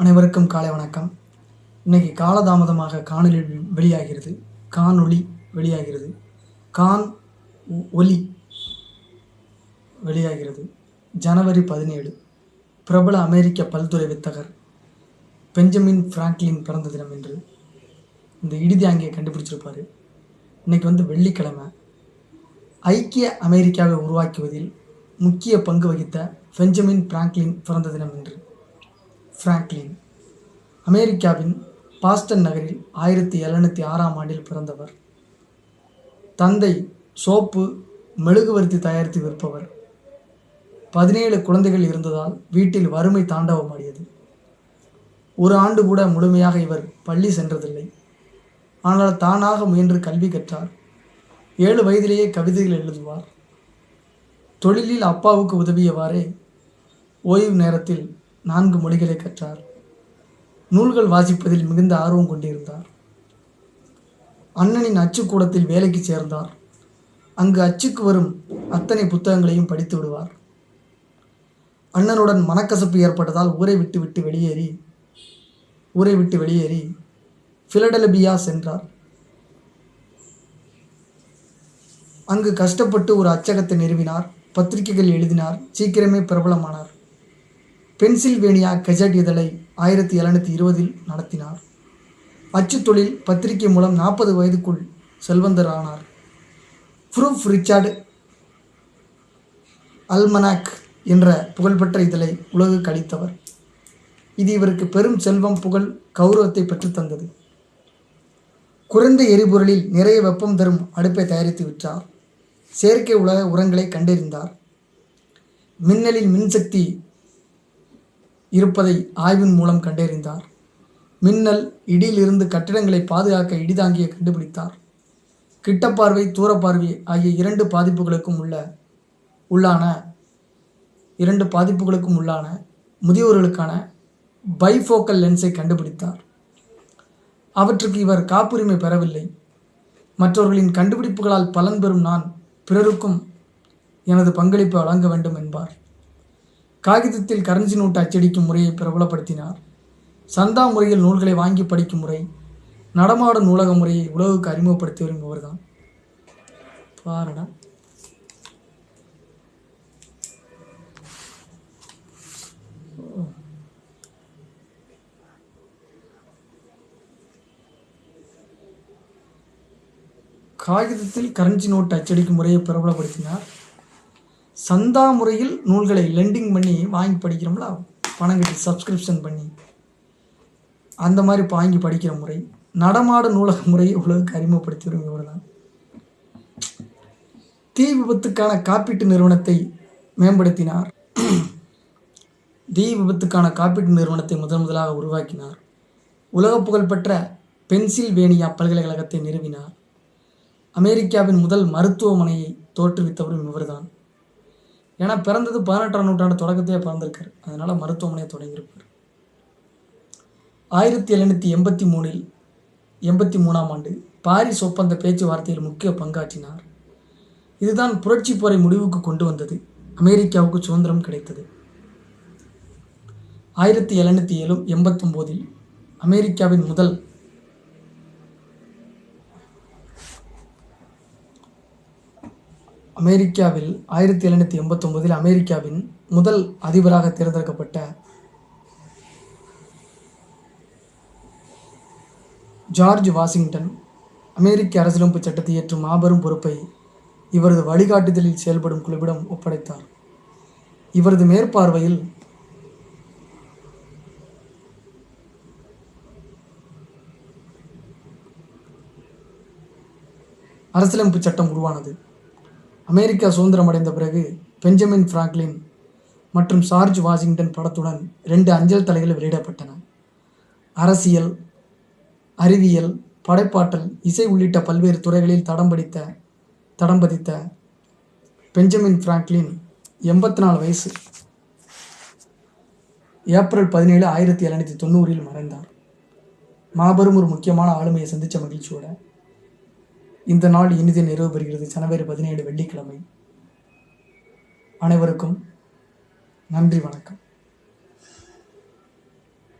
அனைவருக்கும் காலை வணக்கம். இன்னைக்கு காலதாமதமாக காணொலி வெளியாகிறது. காணொளி வெளியாகிறது. கான் ஒலி வெளியாகிறது. ஜனவரி பதினேழு. பிரபல அமெரிக்க பல்துறை வித்தகர் பெஞ்சமின் ஃப்ராங்க்லின் பிறந்த தினம் என்று இந்த இறுதி அங்கே கண்டுபிடிச்சிருப்பார். இன்னைக்கு வந்து வெள்ளிக்கிழமை. ஐக்கிய அமெரிக்காவை உருவாக்குவதில் முக்கிய பங்கு வகித்த பெஞ்சமின் பிராங்க்லின் பிறந்த தினம் என்று ஃப்ராங்க்லின் அமெரிக்காவின் பாஸ்டன் நகரில் ஆயிரத்தி எழுநூற்றி ஆறாம் ஆண்டில் பிறந்தவர். தந்தை சோப்பு மெழுகுவர்த்தி தயாரித்து விற்பவர். பதினேழு குழந்தைகள் இருந்ததால் வீட்டில் வறுமை தாண்டவமாடியது ஒரு ஆண்டு கூட முழுமையாக இவர் பள்ளி சென்றதில்லை. ஆனால் தானாக முயன்று கல்வி கற்றார். ஏழு வயதிலேயே கவிதைகள் எழுதுவார். தொழிலில் அப்பாவுக்கு உதவியவாறே ஓய்வு நேரத்தில் நான்கு மொழிகளை கற்றார். நூல்கள் வாசிப்பதில் மிகுந்த ஆர்வம் கொண்டிருந்தார். அண்ணனின் அச்சுக்கூடத்தில் வேலைக்கு சேர்ந்தார். அங்கு அச்சுக்கு வரும் அத்தனை புத்தகங்களையும் படித்து விடுவார். அண்ணனுடன் மனக்கசப்பு ஏற்பட்டதால் ஊரை விட்டு விட்டு வெளியேறி ஊரை விட்டு வெளியேறி பிலடெலபியா சென்றார். அங்கு கஷ்டப்பட்டு ஒரு அச்சகத்தை நிறுவினார். பத்திரிகைகள் எழுதினார். சீக்கிரமே பிரபலமானார். பென்சில்வேனியா கெஜட் இதழை ஆயிரத்தி எழுநூற்றி இருபதில் நடத்தினார். அச்சு தொழில் பத்திரிகை மூலம் நாற்பது வயதுக்குள் செல்வந்தர் ஆனார் ப்ரூஃப் ரிச்சார்டு அல்மனாக் என்ற புகழ்பெற்ற இதழை உலகுக்கு அளித்தவர். இது இவருக்கு பெரும் செல்வம் புகழ் கௌரவத்தை பெற்றுத் தந்தது. குறைந்த எரிபொருளில் நிறைய வெப்பம் தரும் அடுப்பை தயாரித்து விற்றார். செயற்கை உலக உரங்களை கண்டறிந்தார். மின்னலில் மின்சக்தி இருப்பதை ஆய்வின் மூலம் கண்டறிந்தார். மின்னல் இடியிலிருந்து கட்டிடங்களை பாதுகாக்க இடிதாங்கியை கண்டுபிடித்தார். கிட்டப்பார்வை தூரப்பார்வை ஆகிய இரண்டு பாதிப்புகளுக்கும் உள்ள உள்ளான இரண்டு பாதிப்புகளுக்கும் உள்ளான முதியோர்களுக்கான பைஃபோக்கல் லென்ஸை கண்டுபிடித்தார். அவற்றுக்கு இவர் காப்புரிமை பெறவில்லை. மற்றவர்களின் கண்டுபிடிப்புகளால் பலன் பெறும் நான் பிறருக்கும் எனது பங்களிப்பை வழங்க வேண்டும் என்பார். காகிதத்தில் கரன்சி நோட்டு அச்சடிக்கும் முறையை பிரபலப்படுத்தினார். சந்தா முறையில் நூல்களை வாங்கி படிக்கும் முறை நடமாடும் நூலக முறையை உலகுக்கு அறிமுகப்படுத்தி வரும் இவர்தான் பாருடா. காகிதத்தில் கரன்சி நோட்டு அச்சடிக்கும் முறையை பிரபலப்படுத்தினார். சந்தா முறையில் நூல்களை லெண்டிங் பண்ணி வாங்கி படிக்கிறோம்ல பணம் கட்டி சப்ஸ்கிரிப்ஷன் பண்ணி. அந்த மாதிரி வாங்கி படிக்கிற முறை நடமாட நூலக முறையை உலகுக்கு அறிமுகப்படுத்தி வரும் இவர் தான் தீ விபத்துக்கான காப்பீட்டு நிறுவனத்தை மேம்படுத்தினார். தீ விபத்துக்கான காப்பீட்டு நிறுவனத்தை முதன் முதலாக உருவாக்கினார். உலக புகழ்பெற்ற பென்சில்வேனியா பல்கலைக்கழகத்தை நிறுவினார். அமெரிக்காவின் முதல் மருத்துவமனையை தோற்றுவித்தவரும் இவர்தான். ஏன்னா பிறந்தது பதினெட்டாம் நூற்றாண்டு தொடக்கத்தையே பிறந்திருக்கார். அதனால் மருத்துவமனையை தொடங்கியிருப்பார். ஆயிரத்தி எழுநூற்றி எண்பத்தி மூணில் எண்பத்தி மூணாம் ஆண்டு பாரிஸ் ஒப்பந்த பேச்சுவார்த்தையில் முக்கிய பங்காற்றினார். இதுதான் புரட்சி போரை முடிவுக்கு கொண்டு வந்தது. அமெரிக்காவுக்கு சுதந்திரம் கிடைத்தது. ஆயிரத்தி எழுநூற்றி எழு எண்பத்தொம்போதில் அமெரிக்காவின் முதல் அமெரிக்காவில் ஆயிரத்தி எழுநூற்றி எண்பத்தொம்போதில் அமெரிக்காவின் முதல் அதிபராக தேர்ந்தெடுக்கப்பட்ட ஜார்ஜ் வாஷிங்டன் அமெரிக்க அரசியலமைப்பு சட்டத்தை இயற்றும் மாபெரும் பொறுப்பை இவரது வழிகாட்டுதலில் செயல்படும் குழுவிடம் ஒப்படைத்தார். இவரது மேற்பார்வையில் அரசியலமைப்பு சட்டம் உருவானது. அமெரிக்கா சுதந்திரம் அடைந்த பிறகு பெஞ்சமின் ஃப்ராங்க்லின் மற்றும் சார்ஜ் வாஷிங்டன் படத்துடன் ரெண்டு அஞ்சல் தலைகள் வெளியிடப்பட்டன. அரசியல் அறிவியல் படைப்பாற்றல் இசை உள்ளிட்ட பல்வேறு துறைகளில் தடம் படித்த தடம் பதித்த பெஞ்சமின் ஃப்ராங்க்லின் எண்பத்தி நாலு வயசு. ஏப்ரல் பதினேழு ஆயிரத்தி எழுநூற்றி தொண்ணூறில் மறைந்தார். மாபெரும் ஒரு முக்கியமான ஆளுமையை சந்தித்த மகிழ்ச்சியோட இந்த நாள் இனிதே நிறைவு பெறுகிறது. ஜனவரி பதினேழு வெள்ளிக்கிழமை. அனைவருக்கும் நன்றி வணக்கம்.